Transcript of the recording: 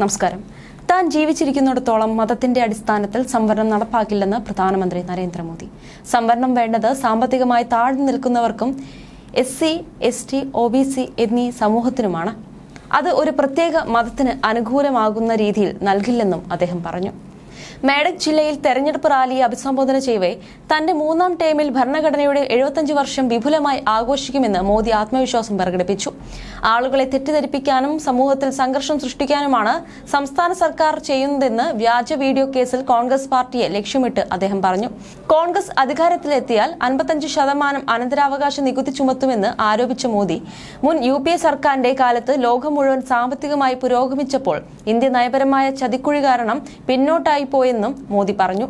നമസ്കാരം. താൻ ജീവിച്ചിരിക്കുന്നിടത്തോളം മതത്തിന്റെ അടിസ്ഥാനത്തിൽ സംവരണം നടപ്പാക്കില്ലെന്ന് പ്രധാനമന്ത്രി നരേന്ദ്രമോദി. സംവരണം വേണ്ടത് സാമ്പത്തികമായി താഴ്ന്നു നിൽക്കുന്നവർക്കും S C S T O B C എന്നീ സമൂഹത്തിനുമാണ്. അത് ഒരു പ്രത്യേക മതത്തിന് അനുകൂലമാകുന്ന രീതിയിൽ നൽകില്ലെന്നും അദ്ദേഹം പറഞ്ഞു. മേഡക് ജില്ലയിൽ തെരഞ്ഞെടുപ്പ് റാലിയെ അഭിസംബോധന ചെയ്യവേ തന്റെ മൂന്നാം ടേമിൽ ഭരണഘടനയുടെ എഴുപത്തഞ്ച് വർഷം വിപുലമായി ആഘോഷിക്കുമെന്ന് മോദി ആത്മവിശ്വാസം പ്രകടിപ്പിച്ചു. ആളുകളെ തെറ്റിദ്ധരിപ്പിക്കാനും സമൂഹത്തിൽ സംഘർഷം സൃഷ്ടിക്കാനുമാണ് സംസ്ഥാന സർക്കാർ ചെയ്യുന്നതെന്ന് വ്യാജ വീഡിയോ കേസിൽ കോൺഗ്രസ് പാർട്ടിയെ ലക്ഷ്യമിട്ട് അദ്ദേഹം പറഞ്ഞു. കോൺഗ്രസ് അധികാരത്തിലെത്തിയാൽ അൻപത്തഞ്ച് ശതമാനം അനന്തരാവകാശ നികുതി ചുമത്തുമെന്ന് ആരോപിച്ച മോദി മുൻ യു പി എ സർക്കാരിന്റെ കാലത്ത് ലോകം മുഴുവൻ സാമ്പത്തികമായി പുരോഗമിച്ചപ്പോൾ ഇന്ത്യ നയപരമായ ചതിക്കുഴി കാരണം പിന്നോട്ടായി പോയെന്നും മോദി പറഞ്ഞു.